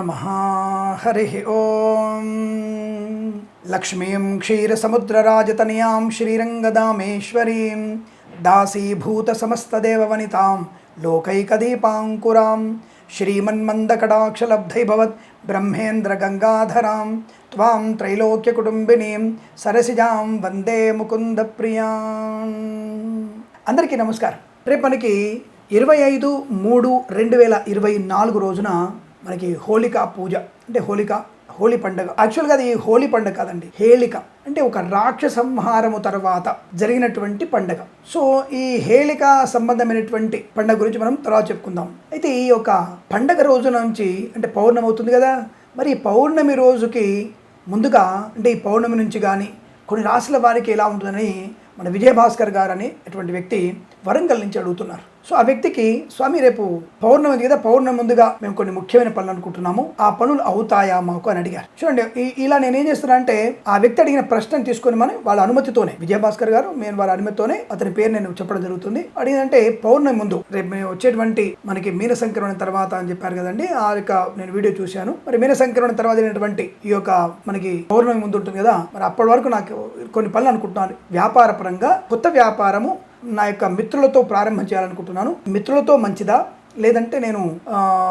నమ హరి ఓం లక్ష్మీం క్షీరసముద్రరాజతనయాం శ్రీరంగదామేశ్వరీం దాసీభూతసమస్తదేవవనితాం లోకైకదీపాంకురాం శ్రీమన్మందకటాక్షలబ్ధైభవత్ బ్రహ్మేంద్రగంగాధరాం త్వాం త్రైలోక్యకుటుంబినీం సరసిజాం వందే ముకుందప్రియాం అందరికీ నమస్కారం. రేపు మనకి ఇరవై ఐదు మూడు రెండు వేల ఇరవై నాలుగు రోజున మనకి హోళికా పూజ అంటే హోళిక హోళీ పండుగ. యాక్చువల్గా అది హోళీ పండుగ కాదండి హేళిక. అంటే ఒక రాక్షసంహారము తర్వాత జరిగినటువంటి పండుగ. సో ఈ హేళిక సంబంధమైనటువంటి పండుగ గురించి మనం తర్వాత చెప్పుకుందాం. అయితే ఈ యొక్క పండగ రోజు నుంచి అంటే పౌర్ణమి అవుతుంది కదా మరి పౌర్ణమి రోజుకి ముందుగా అంటే ఈ పౌర్ణమి నుంచి కానీ కొన్ని రాసుల వారికి ఎలా ఉంటుందని మన విజయభాస్కర్ గారు అనేటువంటి అటువంటి వ్యక్తి వరంగల్ నుంచి అడుగుతున్నారు. సో ఆ వ్యక్తికి స్వామి రేపు పౌర్ణమి కదా పౌర్ణమి ముందుగా మేము కొన్ని ముఖ్యమైన పనులు అనుకుంటున్నాము. ఆ పనులు అవుతాయా మాకు? అని అడిగారు. చూడండి ఇలా నేనేం చేస్తున్నా అంటే ఆ వ్యక్తి అడిగిన ప్రశ్న తీసుకొని మనం వాళ్ళ అనుమతితోనే విజయభాస్కర్ గారు నేను వాళ్ళ అనుమతితోనే అతని పేరు నేను చెప్పడం జరుగుతుంది. అడిగిందంటే పౌర్ణమి ముందు రేపు మేము వచ్చేటువంటి మనకి మీన సంక్రమణ తర్వాత అని చెప్పారు కదండి. ఆ యొక్క నేను వీడియో చూశాను. మరి మీన సంక్రమణ తర్వాత అయినటువంటి ఈ యొక్క మనకి పౌర్ణమి ముందు ఉంటుంది కదా మరి అప్పటి వరకు నాకు కొన్ని పనులు అనుకుంటున్నాను వ్యాపార పరంగా కొత్త వ్యాపారము నా యొక్క మిత్రులతో ప్రారంభం చేయాలనుకుంటున్నాను. మిత్రులతో మంచిదా? లేదంటే నేను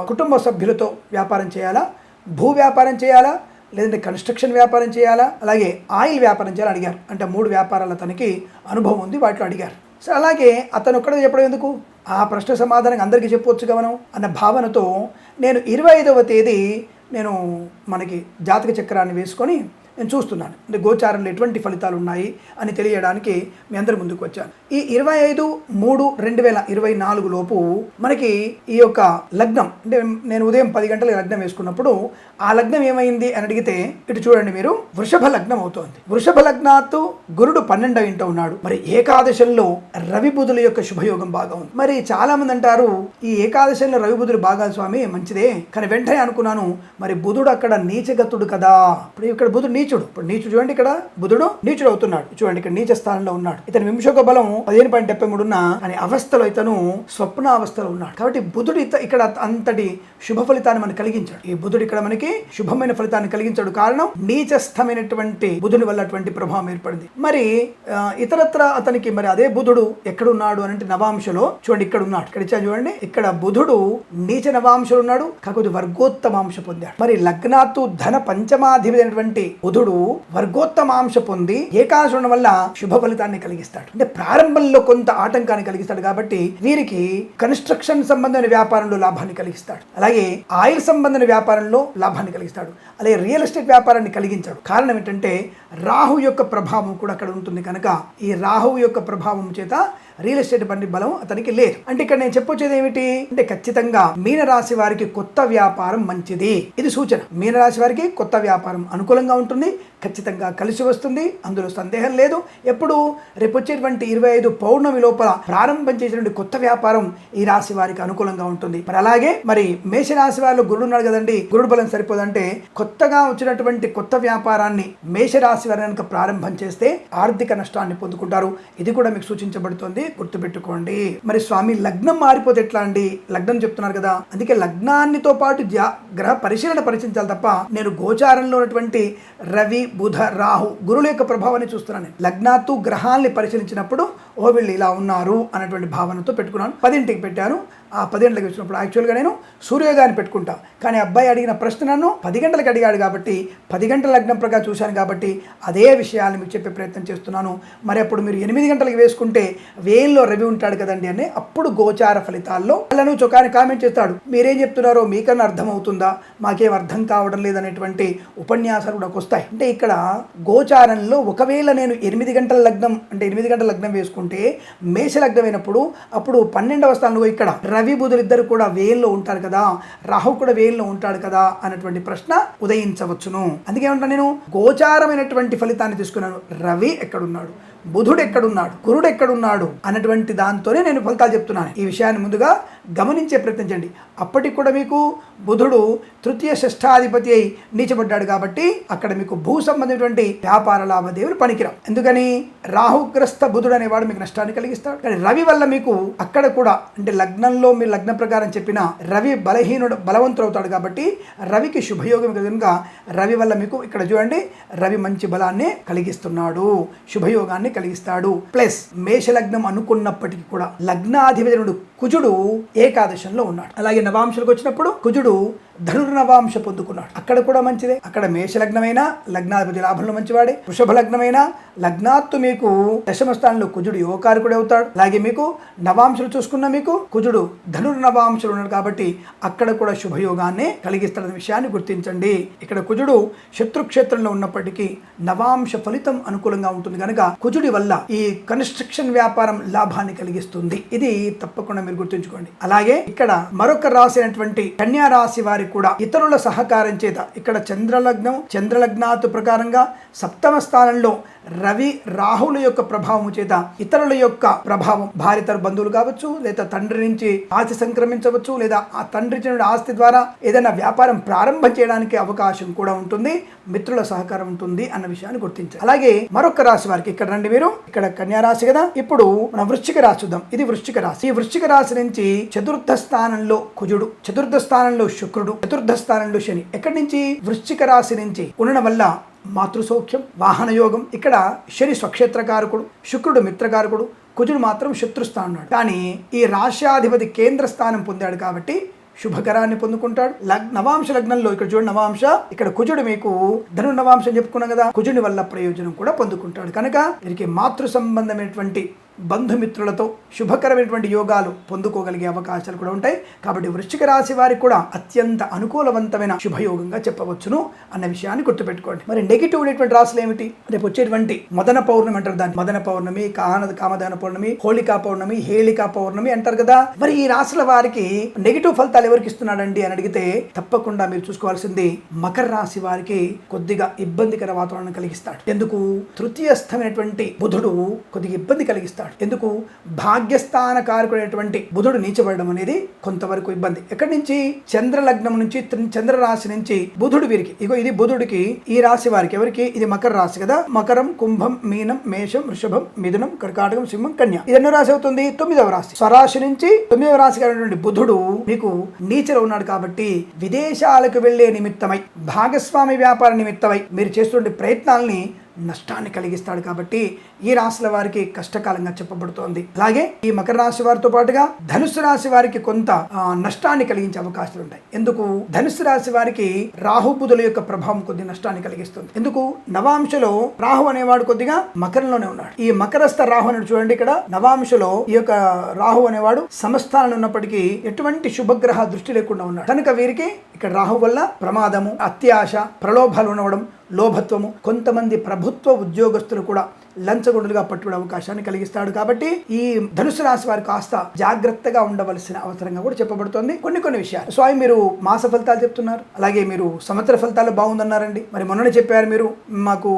కుటుంబ సభ్యులతో వ్యాపారం చేయాలా? భూ వ్యాపారం చేయాలా? లేదంటే కన్స్ట్రక్షన్ వ్యాపారం చేయాలా? అలాగే ఆయిల్ వ్యాపారం చేయాలని అడిగారు. అంటే మూడు వ్యాపారాలు అతనికి అనుభవం ఉంది వాటిలో అడిగారు. సో అలాగే అతను ఒక్కడే చెప్పడం ఎందుకు? ఆ ప్రశ్న సమాధానం అందరికీ చెప్పవచ్చు మనం? అన్న భావనతో నేను ఇరవై ఐదవ తేదీ నేను మనకి జాతక చక్రాన్ని వేసుకొని నేను చూస్తున్నాను. అంటే గోచారంలో ఎటువంటి ఫలితాలు ఉన్నాయి అని తెలియడానికి మీ అందరి ముందుకు వచ్చాను. ఈ ఇరవై ఐదు మూడు రెండు వేల ఇరవై నాలుగు లోపు మనకి ఈ యొక్క లగ్నం అంటే నేను ఉదయం పది గంటలకు లగ్నం వేసుకున్నప్పుడు ఆ లగ్నం ఏమైంది అని అడిగితే ఇటు చూడండి మీరు వృషభ లగ్నం అవుతోంది. వృషభ లగ్నాత్తు గురుడు పన్నెండవ ఇంట ఉన్నాడు. మరి ఏకాదశంలో రవి బుధుల యొక్క శుభయోగం బాగా ఉంది. మరి చాలా మంది అంటారు ఈ ఏకాదశంలో రవి బుధుడు బాగా స్వామి మంచిదే. కానీ వెంటనే అనుకున్నాను మరి బుధుడు అక్కడ నీచగతుడు కదా. ఇప్పుడు ఇక్కడ బుధుడు నీచుడు. ఇప్పుడు నీచుడు చూడండి ఇక్కడ. బుధుడు నీచుడు అవుతున్నాడు. చూడండి ఇక్కడ నీచ స్థానంలో ఉన్నాడు. ఇతని వింశోక బలం పదిహేను పాయింట్ డెబ్బై మూడు ఉన్నా అనే అవస్థలో ఇతను స్వప్న అవస్థలో ఉన్నాడు. కాబట్టి బుధుడు ఇత ఇక్కడ అంతటి శుభ ఫలితాన్ని మనకు కలిగించాడు. ఈ బుధుడు ఇక్కడ మనకి శుభమైన ఫలితాన్ని కలిగించాడు. కారణం నీచస్థమైనటువంటి బుధుని వల్ల అటువంటి ప్రభావం ఏర్పడింది. మరి ఇతరత్ర అతనికి మరి అదే బుధుడు ఎక్కడున్నాడు అని అంటే నవాంశలో చూడండి ఇక్కడ ఉన్నాడు. ఇక్కడ చూడండి. ఇక్కడ బుధుడు నీచ నవాంశలో ఉన్నాడు. కాకపోతే వర్గోత్తమాంశ పొందాడు. మరి లగ్నాత్తు ధన పంచమాధిపతి అయినటువంటి బుధుడు వర్గోత్తమాంశ పొంది ఏకాదశి ఉండడం వల్ల శుభ ఫలితాన్ని కలిగిస్తాడు. అంటే ప్రారంభంలో కొంత ఆటంకాన్ని కలిగిస్తాడు కాబట్టి వీరికి కన్స్ట్రక్షన్ సంబంధమైన వ్యాపారంలో లాభాన్ని కలిగిస్తాడు. అలాగే ఆయిల్ సంబంధమైన వ్యాపారంలో లాభాన్ని కలిగిస్తాడు. అలాగే రియల్ ఎస్టేట్ వ్యాపారాన్ని కలిగించాడు. కారణం ఏంటంటే రాహు యొక్క ప్రభావం కూడా అక్కడ ఉంటుంది కనుక ఈ రాహు యొక్క ప్రభావం చేత రియల్ ఎస్టేట్ బండి బలం అతనికి లేదు. అంటే ఇక్కడ నేను చెప్పొచ్చేది ఏమిటి? అంటే ఖచ్చితంగా మీనరాశి వారికి కొత్త వ్యాపారం మంచిది. ఇది సూచన. మీనరాశి వారికి కొత్త వ్యాపారం అనుకూలంగా ఉంటుంది ఖచ్చితంగా కలిసి వస్తుంది అందులో సందేహం లేదు. ఎప్పుడు? రేపు వచ్చేటువంటి ఇరవై ఐదు పౌర్ణమి లోపల ప్రారంభం చేసినటువంటి కొత్త వ్యాపారం ఈ రాశి వారికి అనుకూలంగా ఉంటుంది. మరి అలాగే మరి మేషరాశి వారిలో గురుడు ఉన్నాడు కదండి గురుడు బలం సరిపోదంటే కొత్తగా వచ్చినటువంటి కొత్త వ్యాపారాన్ని మేషరాశి వారి కనుక ప్రారంభం చేస్తే ఆర్థిక నష్టాన్ని పొందుకుంటారు. ఇది కూడా మీకు సూచించబడుతుంది. గుర్తుపెట్టుకోండి. మరి స్వామి లగ్నం మారిపోతే ఎట్లా అండి? లగ్నం చెప్తున్నారు కదా. అందుకే లగ్నాన్నితో పాటు గ్రహ పరిశీలన పరిశీలించాలి తప్ప నేను గోచారంలో ఉన్నటువంటి రవి బుధ రాహు గురువుల యొక్క ప్రభావాన్ని చూస్తున్నాను. నేను. లగ్నాత్తు గ్రహాల్ని పరిశీలించినప్పుడు ఓ వీళ్ళు ఇలా ఉన్నారు అన్నటువంటి భావనతో పెట్టుకున్నాను. పదింటికి పెట్టాను. ఆ పదింటికి వచ్చినప్పుడు యాక్చువల్గా నేను సూర్యోదయాన్ని పెట్టుకుంటా. కానీ అబ్బాయి అడిగిన ప్రశ్న నన్ను పది గంటలకు అడిగాడు కాబట్టి పది గంటల లగ్నం ప్రకారం చూశాను కాబట్టి అదే విషయాన్ని మీకు చెప్పే ప్రయత్నం చేస్తున్నాను. మరి అప్పుడు మీరు ఎనిమిది గంటలకు వేసుకుంటే వేల్లో రవి ఉంటాడు కదండి అని అప్పుడు గోచార ఫలితాల్లో వాళ్ళను చొక్కాని కామెంట్ చేస్తాడు. మీరేం చెప్తున్నారో మీకన్నా అర్థమవుతుందా? మాకేం అర్థం కావడం లేదనేటువంటి ఉపన్యాసాలు కూడా వస్తాయి. అంటే ఇక్కడ గోచారంలో ఒకవేళ నేను ఎనిమిది గంటల లగ్నం అంటే ఎనిమిది గంటల లగ్నం వేసుకుంటే మేష మేషలగ్నమైనప్పుడు అయినప్పుడు అప్పుడు పన్నెండవ స్థానంలో ఇక్కడ రవి బుధులు ఇద్దరు కూడా వేల్లో ఉంటారు కదా రాహు కూడా వేల్లో ఉంటాడు కదా అన్నటువంటి ప్రశ్న ఉదయించవచ్చును. అందుకే ఉంటాను నేను గోచారమైనటువంటి ఫలితాన్ని తీసుకున్నాను. రవి ఎక్కడున్నాడు? బుధుడు ఎక్కడున్నాడు గురుడు ఎక్కడున్నాడు అన్నటువంటి దాంతోనే నేను ఫలితాలు చెప్తున్నాను. ఈ విషయాన్ని ముందుగా గమనించే ప్రయత్నించండి. అప్పటికి కూడా మీకు బుధుడు తృతీయ షష్ఠాధిపతి అయి నీచబడ్డాడు కాబట్టి అక్కడ మీకు భూ సంబంధించినటువంటి వ్యాపార లావాదేవులు పనికిరావు. ఎందుకని? రాహుగ్రస్త బుధుడు అనేవాడు మీకు నష్టాన్ని కలిగిస్తాడు. కానీ రవి వల్ల మీకు అక్కడ కూడా అంటే లగ్నంలో మీరు లగ్న ప్రకారం చెప్పిన రవి బలహీనుడు బలవంతుడు అవుతాడు కాబట్టి రవికి శుభయోగం కనుక రవి వల్ల మీకు ఇక్కడ చూడండి రవి మంచి బలాన్ని కలిగిస్తున్నాడు. శుభయోగాన్ని కలిగిస్తాడు. ప్లస్ మేషలగ్నం అనుకున్నప్పటికీ కూడా లగ్నాధిపతి కుజుడు ఏకాదశంలో ఉన్నాడు. అలాగే నవాంశలకు వచ్చినప్పుడు కుజుడు ధనుర్నవాంశ పొందుకున్నాడు. అక్కడ కూడా మంచిదే. అక్కడ మేష మేషలగ్నమైన లగ్నాధిపతి లాభంలో మంచివాడే. వృషభ లగ్నమైన లగ్నాత్తు మీకు దశమ స్థానంలో కుజుడు యువకారకుడు అవుతాడు. అలాగే మీకు నవాంశలు చూసుకున్న మీకు కుజుడు ధనుర్నవాంశలు ఉన్నాడు కాబట్టి అక్కడ కూడా శుభయోగాన్ని కలిగిస్తాడన్న విషయాన్ని గుర్తించండి. ఇక్కడ కుజుడు శత్రుక్షేత్రంలో ఉన్నప్పటికీ నవాంశ ఫలితం అనుకూలంగా ఉంటుంది కనుక కుజుడి వల్ల ఈ కన్స్ట్రక్షన్ వ్యాపారం లాభాన్ని కలిగిస్తుంది. ఇది తప్పకుండా మీరు గుర్తుంచుకోండి. అలాగే ఇక్కడ మరొక రాశి అయినటువంటి కన్యా రాశి వారి కూడా ఇతరుల సహకారం చేత. ఇక్కడ చంద్రలగ్నం చంద్రలగ్నాతు ప్రకారంగా సప్తమ స్థానంలో రవి రాహుల యొక్క ప్రభావం చేత ఇతరుల యొక్క ప్రభావం భార్యతర బంధువులు కావచ్చు లేదా తండ్రి నుంచి ఆస్తి సంక్రమించవచ్చు లేదా ఆ తండ్రి చిన్న ఆస్తి ద్వారా ఏదైనా వ్యాపారం ప్రారంభం చేయడానికి అవకాశం కూడా ఉంటుంది మిత్రుల సహకారం ఉంటుంది అన్న విషయాన్ని గుర్తించాలి. అలాగే మరొక రాశి వారికి ఇక్కడ రండి మీరు ఇక్కడ కన్యా రాశి కదా. ఇప్పుడు మనం వృశ్చిక రాశి చూద్దాం. ఇది వృశ్చిక రాశి. ఈ వృశ్చిక రాశి నుంచి చతుర్థ స్థానంలో కుజుడు చతుర్థ స్థానంలో శుక్రుడు చతుర్థ స్థానంలో శని. ఎక్కడి నుంచి? వృశ్చిక రాశి నుంచి. ఉండడం వల్ల మాతృసౌఖ్యం వాహనయోగం. ఇక్కడ శని స్వక్షేత్రకారకుడు శుక్రుడు మిత్రకారకుడు కుజుడు మాత్రం శత్రుస్థానున్నాడు కానీ ఈ రాశ్యాధిపతి కేంద్ర స్థానం పొందాడు కాబట్టి శుభకరాన్ని పొందుకుంటాడు. లగ్ నవాంశ లగ్నంలో ఇక్కడ చూడు నవాంశ. ఇక్కడ కుజుడు మీకు ధను నవాంశం చెప్పుకున్నాం కదా. కుజుడి వల్ల ప్రయోజనం కూడా పొందుకుంటాడు. కనుక వీరికి మాతృ సంబంధమైనటువంటి బంధుమిత్రులతో శుభకరమైనటువంటి యోగాలు పొందుకోగలిగే అవకాశాలు కూడా ఉంటాయి. కాబట్టి వృశ్చిక రాశి వారికి కూడా అత్యంత అనుకూలవంతమైన శుభయోగంగా చెప్పవచ్చును అన్న విషయాన్ని గుర్తుపెట్టుకోండి. మరి నెగిటివ్ అనేటువంటి రాశులు ఏమిటి? రేపు వచ్చేటువంటి మదన పౌర్ణమి అంటారు దాన్ని. మదన పౌర్ణమి కాన కామదాన పౌర్ణమి హోళికా పౌర్ణమి హేళికా పౌర్ణమి అంటారు కదా. మరి ఈ రాశుల వారికి నెగిటివ్ ఫలితాలు ఎవరికి ఇస్తున్నాడండి అని అడిగితే తప్పకుండా మీరు చూసుకోవాల్సింది మకర రాశి వారికి కొద్దిగా ఇబ్బందికర వాతావరణం కలిగిస్తాడు. ఎందుకు? తృతీయస్థమైనటువంటి బుధుడు కొద్దిగా ఇబ్బంది కలిగిస్తాడు. ఎందుకు? భాగ్యస్థాన కారకుడైనటువంటి బుధుడు నీచబడడం అనేది కొంతవరకు ఇబ్బంది. ఎక్కడి నుంచి? చంద్ర లగ్నం నుంచి చంద్ర రాశి నుంచి బుధుడు వీరికి. ఇగో ఇది బుధుడికి ఈ రాశి వారికి. ఎవరికి? ఇది మకర రాశి కదా. మకరం కుంభం మీనం మేషం వృషభం మిథునం కర్కాటకం సింహం కన్య. ఇది ఎన్నో రాశి అవుతుంది? తొమ్మిదవ రాశి. స్వరాశి నుంచి తొమ్మిదవ రాశి అయినటువంటి బుధుడు మీకు నీచలో ఉన్నాడు కాబట్టి విదేశాలకు వెళ్ళే నిమిత్తమై భాగస్వామి వ్యాపార నిమిత్తమై మీరు చేస్తున్న ప్రయత్నాల్ని నష్టాన్ని కలిగిస్తాడు కాబట్టి ఈ రాశుల వారికి కష్టకాలంగా చెప్పబడుతోంది. అలాగే ఈ మకర రాశి వారితో పాటుగా ధనుసు రాశి వారికి కొంత నష్టాన్ని కలిగించే అవకాశాలు ఉంటాయి. ఎందుకు? ధనుసు రాశి వారికి రాహుబుధుల యొక్క ప్రభావం కొద్ది నష్టాన్ని కలిగిస్తుంది. ఎందుకు? నవాంశలో రాహు అనేవాడు కొద్దిగా మకరంలోనే ఉన్నాడు. ఈ మకరస్థ రాహు అని చూడండి ఇక్కడ. నవాంశలో ఈ యొక్క రాహు అనేవాడు సమస్థానం ఉన్నప్పటికీ ఎటువంటి శుభగ్రహ దృష్టి లేకుండా ఉన్నాడు. కనుక వీరికి ఇక్కడ రాహు వల్ల ప్రమాదము అత్యాశ ప్రలోభాలు ఉండవడం లోభత్వము. కొంతమంది ప్రభుత్వ ఉద్యోగస్తులు కూడా లంచగొండులుగా పట్టుకునే అవకాశాన్ని కలిగిస్తాడు కాబట్టి ఈ ధనుసు రాశి వారు కాస్త జాగ్రత్తగా ఉండవలసిన అవసరంగా కూడా చెప్పబడుతోంది. కొన్ని కొన్ని విషయాలు. స్వామి మీరు మాస ఫలితాలు చెప్తున్నారు. అలాగే మీరు సంవత్సర ఫలితాలు బాగుందన్నారండి. మరి మొన్ననే చెప్పారు మీరు మాకు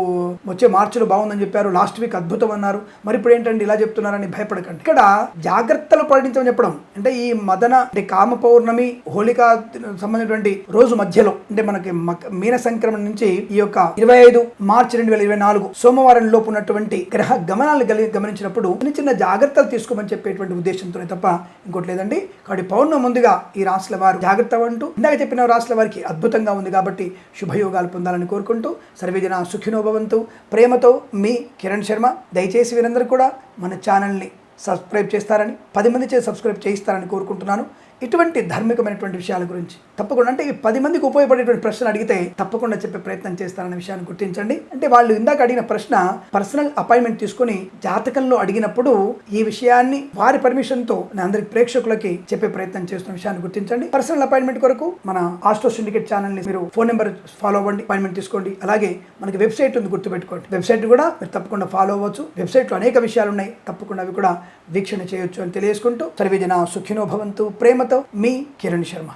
వచ్చే మార్చిలో బాగుందని చెప్పారు లాస్ట్ వీక్ అద్భుతం అన్నారు. మరి ఇప్పుడు ఏంటండి ఇలా చెప్తున్నారని భయపడకండి. ఇక్కడ జాగ్రత్తలు పాటించమని చెప్పడం అంటే ఈ మదన అంటే కామ పౌర్ణమి హోళికా సంబంధించినటువంటి రోజు మధ్యలో అంటే మనకి మక- మీన సంక్రమణ నుంచి ఈ యొక్క ఇరవై ఐదు మార్చి రెండు వేల ఇరవై నాలుగు సోమవారం లోపు ఉన్నటువంటి గ్రహ గమనాలు గలి గమనించినప్పుడు చిన్న చిన్న జాగ్రత్తలు తీసుకోమని చెప్పేటువంటి ఉద్దేశంతోనే తప్ప ఇంకోటి లేదండి. కాబట్టి పౌర్ణమి ముందుగా ఈ రాశుల వారు జాగ్రత్త అంటూ ఇందాక చెప్పిన రాశుల వారికి అద్భుతంగా ఉంది కాబట్టి శుభయోగాలు పొందాలని కోరుకుంటూ సర్వేజన సుఖినోభవంతు. ప్రేమతో మీ కిరణ్ శర్మ దయచేసి వీరందరూ కూడా మన ఛానల్ని సబ్స్క్రైబ్ చేస్తారని పది మంది చేసి సబ్స్క్రైబ్ చేయిస్తారని కోరుకుంటున్నాను. ఇటువంటి ధార్మికమైనటువంటి విషయాల గురించి తప్పకుండా అంటే ఈ పది మందికి ఉపయోగపడేటువంటి ప్రశ్న అడిగితే తప్పకుండా చెప్పే ప్రయత్నం చేస్తారన్న విషయాన్ని గుర్తించండి. అంటే వాళ్ళు ఇందాక అడిగిన ప్రశ్న పర్సనల్ అపాయింట్మెంట్ తీసుకొని జాతకంలో అడిగినప్పుడు ఈ విషయాన్ని వారి పర్మిషన్తో నేను అందరికి ప్రేక్షకులకి చెప్పే ప్రయత్నం చేస్తున్న విషయాన్ని గుర్తించండి. పర్సనల్ అపాయింట్మెంట్ కొరకు మన ఆస్ట్రో సిండికేట్ ఛానల్ని మీరు ఫోన్ నెంబర్ ఫాలో అవ్వండి అపాయింట్మెంట్ తీసుకోండి. అలాగే మనకి వెబ్సైట్ ఉంది గుర్తుపెట్టుకోండి. వెబ్సైట్ కూడా మీరు తప్పకుండా ఫాలో అవ్వచ్చు. వెబ్సైట్లో అనేక విషయాలు ఉన్నాయి. తప్పకుండా అవి కూడా వీక్షణ చేయొచ్చు అని తెలియజేసుకుంటూ సర్వేజన సుఖినో భవంతు. ప్రేమతో మీ కిరణ్ శర్మ